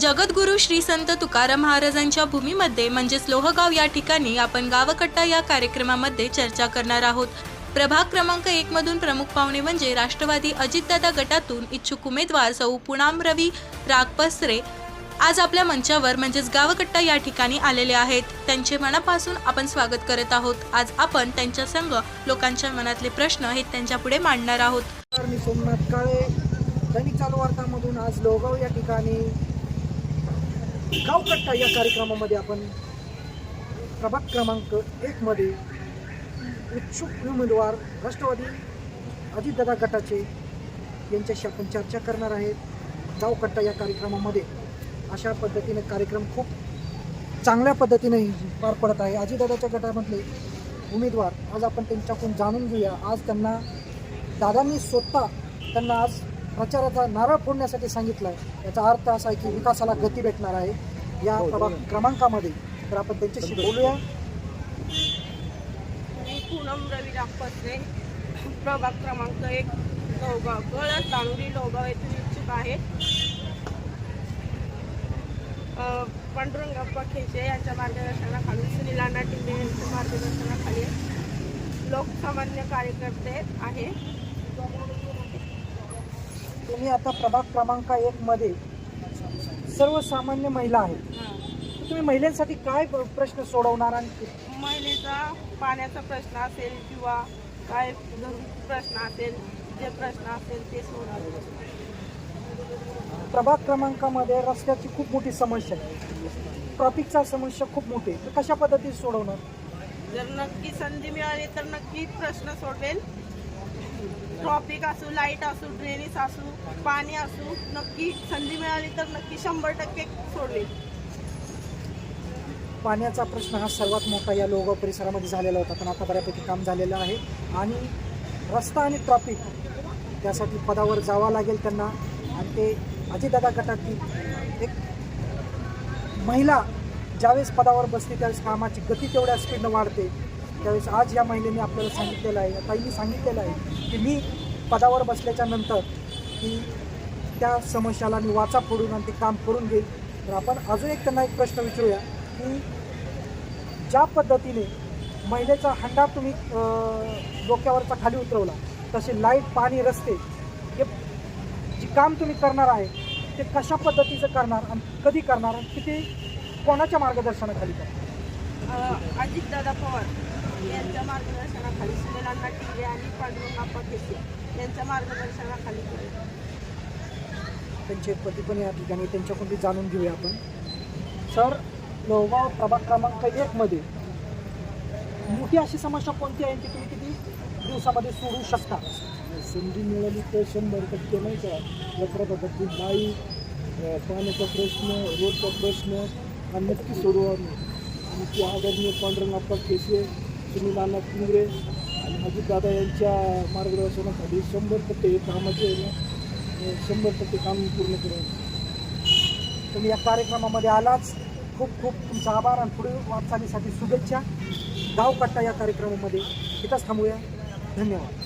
जगद्गुरू श्री संत तुकाराम महाराजांच्या भूमीमध्ये म्हणजेच लोहगाव या ठिकाणी आपण गावकट्टा या कार्यक्रमामध्ये चर्चा करणार आहोत. प्रभाग क्रमांक एक मधून प्रमुख पाहुणे म्हणजे राष्ट्रवादी अजितदादा गटातून इच्छुक उमेदवार सौ पुणाम रवी रागपसरे. आज आपल्या मंचावर म्हणजेच गावकट्टा या ठिकाणी आलेले आहेत. त्यांचे मनापासून आपण स्वागत करत आहोत. आज आपण त्यांच्या संघ लोकांच्या मनातले प्रश्न हे त्यांच्या पुढे मांडणार आहोत. मी सोमनाथ काळे दैनिक चालू वार्तामधून आज लोहगाव या ठिकाणी गावकट्टा या कार्यक्रमामध्ये आपण प्रभाग क्रमांक एकमध्ये उत्सुक उमेदवार राष्ट्रवादी अजितदादा गटाचे यांच्याशी आपण चर्चा करणार आहेत. गावकट्टा या कार्यक्रमामध्ये अशा पद्धतीने कार्यक्रम खूप चांगल्या पद्धतीने पार पडत आहे. अजितदादाच्या गटामधले उमेदवार आज आपण त्यांच्याकडून जाणून घेऊया. आज त्यांना दादांनी स्वतः त्यांना आज प्रचाराचा नारळ फोडण्यासाठी सांगितलं आहे याचा अर्थ असा आहे की विकासाला गती भेटणार आहे. या प्रभाग क्रमांकामध्ये तर आपण त्यांच्याशी बोलूया. मी पूनम रवी नागपत्रे प्रभाग क्रमांक एक लोहगाव कळस तांगडी लोहगाव येथून इच्छुक आहे अ, पांडुरंगप्पा खेचे यांच्या मार्गदर्शनाखाली सुनील अण्णा टिंबे यांच्या मार्गदर्शनाखाली लोकसामान्य कार्यकर्ते आहे तुम्ही आता प्रभाग क्रमांक एक मध्ये सर्वसामान्य महिला आहेत. तुम्ही महिलांसाठी काय प्रश्न सोडवणार आणि महिलेचा पाण्याचा प्रश्न असेल किंवा काय प्रश्न असेल जे प्रश्न असेल ते सोडवणार प्रभाग क्रमांकामध्ये रस्त्याची खूप मोठी समस्या आहे. ट्रॉफिकचा समस्या खूप मोठी आहे. तर कशा पद्धतीने सोडवणार? जर नक्की संधी मिळाली तर नक्की प्रश्न सोडवेल. ट्रॉफिक असू लाइट असू ड्रेनेज असू पाणी असू नक्की संधी मिळाली तर नक्की शंभर टक्के सोडवेल पाण्याचा प्रश्न हा सर्वात मोठा या लोगो परिसरामध्ये झालेला होता. पण आता बऱ्यापैकी काम झालेलं आहे. आणि रस्ता आणि ट्रॉफिक त्यासाठी पदावर जावं लागेल त्यांना. आणि ते अजितदादा गटातील एक महिला ज्यावेळेस पदावर बसते त्यावेळेस कामाची गती तेवढ्या स्पीडनं वाढते. त्यावेळेस आज या महिलेने आपल्याला सांगितलेलं आहे ताईंनी सांगितलेलं आहे की मी पदावर बसल्याच्या नंतर की त्या समस्याला मी वाचा फोडून आणि ते काम करून घेईल. तर आपण अजून एक त्यांना एक प्रश्न विचारूया की ज्या पद्धतीने महिलेचा हंडा तुम्ही डोक्यावरचा खाली उतरवला तसे लाइट पाणी रस्ते हे जे काम तुम्ही करणार आहे ते कशा पद्धतीचं करणार आणि कधी करणार आणि किती कोणाच्या मार्गदर्शनाखाली करणार? अजितदादा पवार. यांच्या मार्गदर्शनाखाली अण्णा टिंगे आणि पांडुरंगाप्पा खेचे यांच्या मार्गदर्शनाखाली त्यांचे पती पण या ठिकाणी त्यांच्याकडून बी जाणून घेऊया आपण. सर लोहगाव प्रभाग क्रमांक एकमध्ये मोठी अशी समस्या कोणती आहे? की तुम्ही किती दिवसामध्ये सोडू शकता? संधी मिळाली तर शंभर टक्के नाही का? प्रभागातली बाई पाण्याचा प्रश्न रोडचा प्रश्न हा नक्की सोडवू आम्ही. आणि ती आदरणीय पांडुरंगाप्पा केसे तुम्ही नाना पिंगरे आणि अजितदादा यांच्या मार्गदर्शनाखाली शंभर टक्के कामाचे शंभर टक्के काम पूर्ण करू तुम्ही या कार्यक्रमामध्ये आलाच. खूप खूप तुमचा आभार आणि पुढील वाटचालीसाठी शुभेच्छा. गावकट्टा या कार्यक्रमामध्ये. इथंच थांबूया. धन्यवाद.